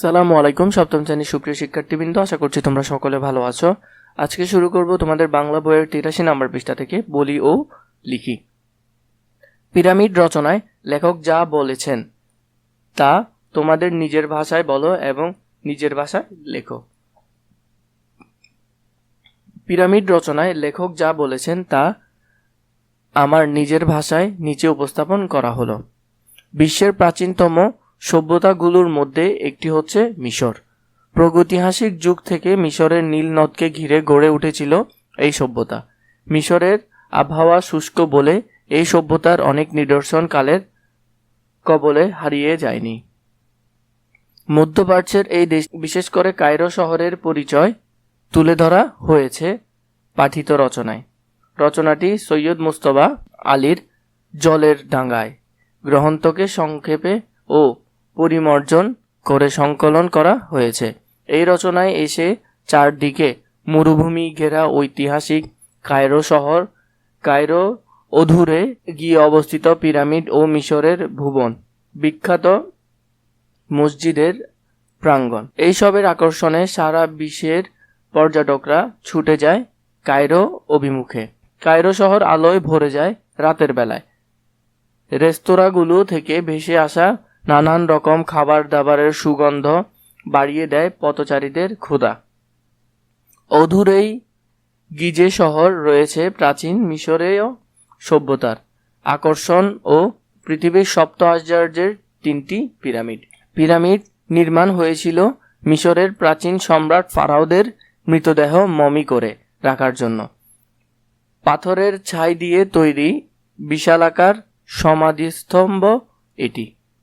সালামু আলাইকুম, সপ্তম শ্রেণির সুপ্রিয় শিক্ষার্থীবৃন্দ, আশা করছি তোমরা সকলে ভালো আছো। আজকে শুরু করব তোমাদের বাংলা বইয়ের তিরাশি নাম্বার পৃষ্ঠা থেকে, বলি ও লিখি। পিরামিড রচনায় লেখক যা বলেছেন, তা তোমাদের নিজের ভাষায় বলো এবং নিজের ভাষায় লেখো। পিরামিড রচনায় লেখক যা বলেছেন, তা আমার নিজের ভাষায় নিচে উপস্থাপন করা হলো। বিশ্বের প্রাচীনতম সভ্যতাগুলোর মধ্যে একটি হচ্ছে মিশর। প্রগৈতিহাসিক যুগ থেকে মিশরের নীল নদকে ঘিরে গড়ে উঠেছিল এই সভ্যতা। মিশরের আবহাওয়া শুষ্ক বলে এই সভ্যতার অনেক নিদর্শন কালের কবলে হারিয়ে যায়নি। মধ্যপ্রাচ্যের এই দেশ, বিশেষ করে কায়রো শহরের পরিচয় তুলে ধরা হয়েছে পাঠিত রচনায়। রচনাটি সৈয়দ মুস্তফা আলীর জলের ডাঙ্গায়। গ্রহন্তকে সংক্ষেপে ও পরিমার্জন করে সংকলন করা হয়েছে। এই রচনায় এসে চারদিকে মরুভূমি ঘেরা ঐতিহাসিক কায়রো শহর, কায়রো অধুরে গিয়ে অবস্থিত পিরামিড ও মিশরের ভুবন, বিখ্যাত মসজিদের প্রাঙ্গণ। এইসবের আকর্ষণে সারা বিশ্বের পর্যটকরা ছুটে যায় কায়রো অভিমুখে। কায়রো শহর আলোয় ভরে যায় রাতের বেলায়। রেস্তোরাঁগুলো থেকে ভেসে আসা নানান রকম খাবার দাবারের সুগন্ধ বাড়িয়ে দেয় পথচারীদের ক্ষুধা। অধুরেই গিজে শহর রয়েছে প্রাচীন মিশরেও সভ্যতার আকর্ষণ ও পৃথিবীর সপ্ত আশ্চর্যের তিনটি পিরামিড। পিরামিড নির্মাণ হয়েছিল মিশরের প্রাচীন সম্রাট ফারাওদের মৃতদেহ মমি করে রাখার জন্য। পাথরের ছাই দিয়ে তৈরি বিশালাকার সমাধিস্তম্ভ এটি।